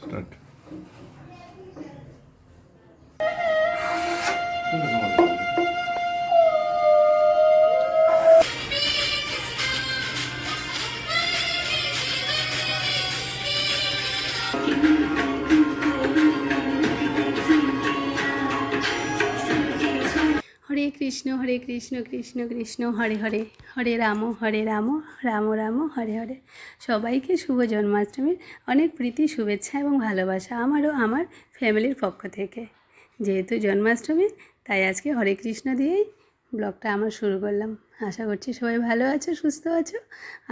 Start. Krishna হরে কৃষ্ণ কৃষ্ণ কৃষ্ণ, হরে হরে হরে রাম হরে রাম রাম রাম, হরে হরে। সবাইকে শুভ জন্মাষ্টমীর অনেক প্রীতি, শুভেচ্ছা এবং ভালোবাসা আমারও আমার ফ্যামিলির পক্ষ থেকে। যেহেতু জন্মাষ্টমী, তাই আজকে হরে কৃষ্ণ দিয়েই ব্লগটা আমার শুরু করলাম। আশা করছি সবাই ভালো আছো, সুস্থ আছো,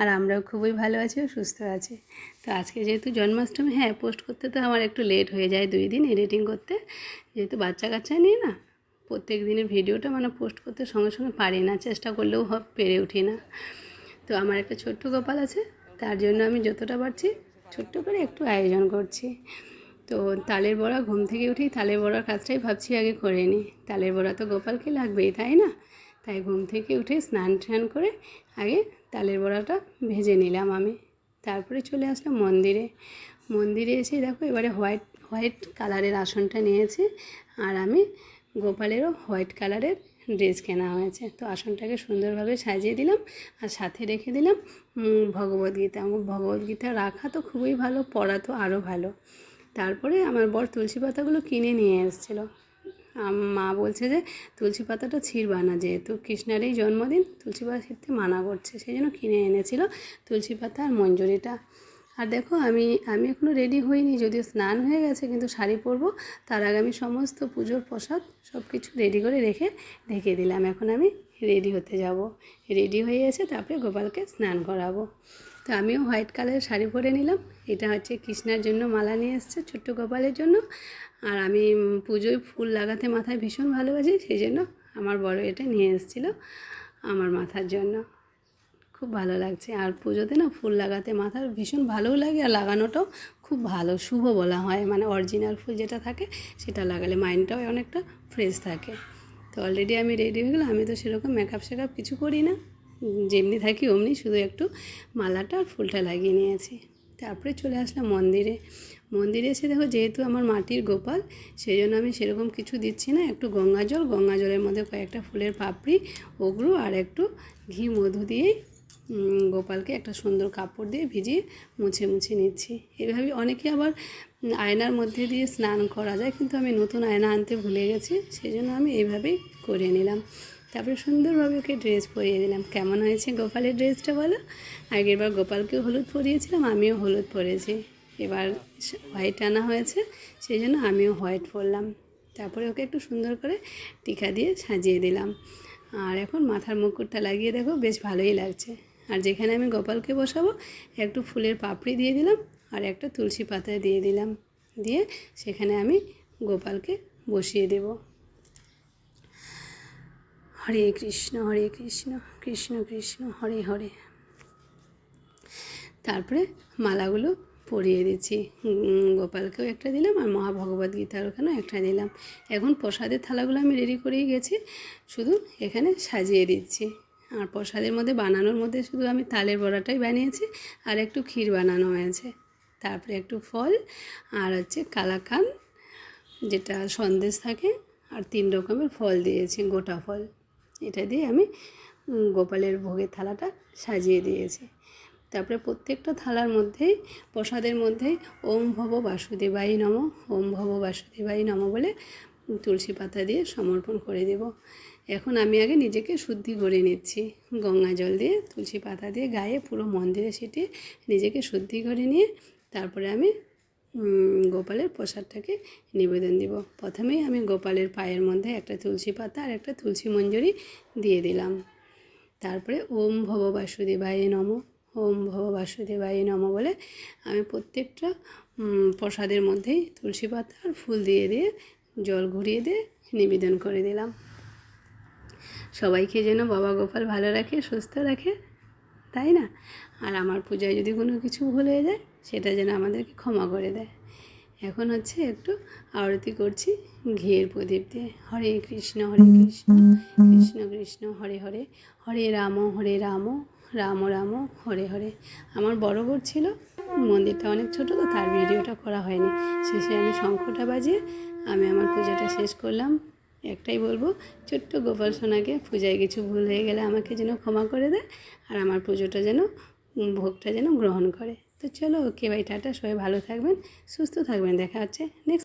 আর আমরাও খুবই ভালো আছি ও সুস্থ আছি। তো আজকে যেহেতু জন্মাষ্টমী হ্যাঁ পোস্ট করতে তো আমার একটু লেট হয়ে যায় দুই দিন এডিটিং করতে। যেহেতু বাচ্চা কাচ্চা নিয়ে না প্রত্যেক দিনের ভিডিওটা মানে পোস্ট করতে সঙ্গে সঙ্গে পারি না, চেষ্টা করলেও পেরে উঠি না। তো আমার একটা ছোট্ট গোপাল আছে, তার জন্য আমি যতটা পারছি ছোট্ট করে একটু আয়োজন করছি। তো তালের বড়া ঘুম থেকে উঠেই তালের বড়ার কাজটাই ভাবছি আগে করে নিই। তালের বড়া তো গোপালকে লাগবেই, তাই না? তাই ঘুম থেকে উঠে স্নান টান করে আগে তালের বড়াটা ভেজে নিলাম আমি। তারপরে চলে আসলাম মন্দিরে। মন্দিরে এসে দেখো এবারে হোয়াইট হোয়াইট কালারের আসনটা নিয়েছি। আর আমি গোপালেরও হোয়াইট কালারের ড্রেস কেনা হয়েছে। তো আসনটাকে সুন্দরভাবে সাজিয়ে দিলাম আর সাথে রেখে দিলাম ভগবদ্গীতা। ভগবদ্গীতা রাখা তো খুবই ভালো, পড়া তো আরও ভালো। তারপরে আমার বর তুলসী পাতাগুলো কিনে নিয়ে এসেছিল। মা বলছে যে তুলসী পাতাটা ছিঁড়বা যেহেতু কৃষ্ণারই জন্মদিন, তুলসী পাতা মানা করছে, সেই জন্য কিনে এনেছিল তুলসী পাতা আর মঞ্জুরিটা। আর দেখো আমি আমি এখনও রেডি হইনি, যদিও স্নান হয়ে গেছে, কিন্তু শাড়ি পরবো। তার আগে আমি সমস্ত পুজোর প্রসাদ সব কিছু রেডি করে রেখে রেখে দিলাম। এখন আমি রেডি হতে যাব। রেডি হয়ে এসে তারপরে গোপালকে স্নান করাবো। তো আমিও হোয়াইট কালারের শাড়ি পরে নিলাম। এটা হচ্ছে কৃষ্ণার জন্য মালা নিয়ে এসছে ছোট্ট গোপালের জন্য। আর আমি পুজোয় ফুল লাগাতে মাথায় ভীষণ ভালোবাসি, সেই জন্য আমার বড় এটা নিয়ে এসেছিল আমার মাথার জন্য। খুব ভালো লাগছে। আর পুজোতে না ফুল লাগাতে মাথার ভীষণ ভালোও লাগে আর লাগানোটাও খুব ভালো শুভ বলা হয়। মানে অরিজিনাল ফুল যেটা থাকে সেটা লাগালে মাইন্ডটাও অনেকটা ফ্রেশ থাকে। তো অলরেডি আমি রেডি হয়ে গেলাম আমি তো সেরকম মেকআপ শেকআপ কিছু করি না। যেমনি থাকি অমনি শুধু একটু মালাটা আর ফুলটা লাগিয়ে নিয়েছি। তারপরে চলে আসলাম মন্দিরে। মন্দিরে এসে দেখো যেহেতু আমার মাটির গোপাল সেই জন্য আমি সেরকম কিছু দিচ্ছি না। একটু গঙ্গা জল গঙ্গা জলের মধ্যে কয়েকটা ফুলের পাপড়ি ওগুলো আর একটু ঘি মধু দিয়ে উম, গোপালকে একটা সুন্দর কাপড় দিয়ে ভিজিয়ে মুছে মুছে নিচ্ছি। এভাবে অনেকে আবার আয়নার মধ্যে দিয়ে স্নান করা যায়, কিন্তু আমি নতুন আয়না আনতে ভুলে গেছি সেই জন্য আমি এইভাবেই করে নিলাম। তারপরে সুন্দরভাবে ওকে ড্রেস পরিয়ে দিলাম। কেমন হয়েছে গোপালের ড্রেসটা বলো? আগের বার গোপালকেও হলুদ পরিয়েছিলাম, আমিও হলুদ পরেছি। এবার হোয়াইট আনা হয়েছে সেই জন্য আমিও হোয়াইট পরলাম। তারপরে ওকে একটু সুন্দর করে টিকা দিয়ে সাজিয়ে দিলাম। আর এখন মাথার মুকুটটা লাগিয়ে দেখো, বেশ ভালোই লাগছে। আর যেখানে আমি গোপালকে বসাবো, একটু ফুলের পাপড়ি দিয়ে দিলাম আর একটা তুলসী পাতা দিয়ে দিলাম। দিয়ে সেখানে আমি গোপালকে বসিয়ে দেবো। হরে কৃষ্ণ হরে কৃষ্ণ কৃষ্ণ কৃষ্ণ, হরে হরে। তারপরে মালাগুলো পরিয়ে দিচ্ছি। গোপালকেও একটা দিলাম আর মহাভগবত গীতার ওখানেও একটা দিলাম। এখন প্রসাদের থালাগুলো আমি রেডি করেই গেছি, শুধু এখানে সাজিয়ে দিচ্ছি। আর প্রসাদের মধ্যে বানানোর মধ্যে শুধু আমি তালের বড়াটাই বানিয়েছি আর একটু ক্ষীর বানানো হয়েছে। তারপরে একটু ফল আর হচ্ছে কালাকান যেটা সন্দেশ থাকে আর তিন রকমের ফল দিয়েছি, গোটা ফল। এটা দিয়ে আমি গোপালের ভোগের থালাটা সাজিয়ে দিয়েছি। তারপরে প্রত্যেকটা থালার মধ্যেই, প্রসাদের মধ্যেই ওম ভব বাসুদেবাই নম, ওম ভব বাসুদেবাই নম বলে তুলসী পাতা দিয়ে সমর্পণ করে দেব। এখন আমি আগে নিজেকে শুদ্ধি করে নিচ্ছি। গঙ্গা জল দিয়ে, তুলসী পাতা দিয়ে, গায়ে পুরো মন্দিরে ছিটিয়ে নিজেকে শুদ্ধি করে নিয়ে তারপরে আমি গোপালের প্রসাদটাকে নিবেদন দিব। প্রথমেই আমি গোপালের পায়ের মধ্যে একটা তুলসী পাতা আর একটা তুলসী মঞ্জুরি দিয়ে দিলাম। তারপরে ওম ভব বাসুদেবায় নম, ওম ভব বাসুদেবায় নম বলে আমি প্রত্যেকটা প্রসাদের মধ্যেই তুলসী পাতা আর ফুল দিয়ে দিয়ে জল ঘুরিয়ে দিয়ে নিবেদন করে দিলাম। সবাইকে যেন বাবা গোপাল ভালো রাখে, সুস্থ রাখে, তাই না? আর আমার পূজায় যদি কোনো কিছু ভুল হয়ে যায়, সেটা যেন আমাদেরকে ক্ষমা করে দেয়। এখন হচ্ছে একটু আরতি করছি, ঘিয়ের প্রদীপ দিয়ে। হরে কৃষ্ণ হরে কৃষ্ণ কৃষ্ণ কৃষ্ণ, হরে হরে। হরে রাম হরে রাম রাম রাম, হরে হরে। আমার বড় বোর ছিল, মন্দিরটা অনেক ছোট, তো তার ভিডিওটা করা হয়নি। শেষে আমি শঙ্খটা বাজিয়ে আমি আমার পুজোটা শেষ করলাম। একটাই বলব, ছোট্ট গোপাল সোনাকে পূজায় কিছু ভুল হয়ে গেলে আমাকে যেন ক্ষমা করে দেয় আর আমার পুজোটা যেন ভোগটা যেন গ্রহণ করে। তো চলো ওকে বাই টাটা, সবাই ভালো থাকবেন, সুস্থ থাকবেন, দেখা হচ্ছে নেক্সট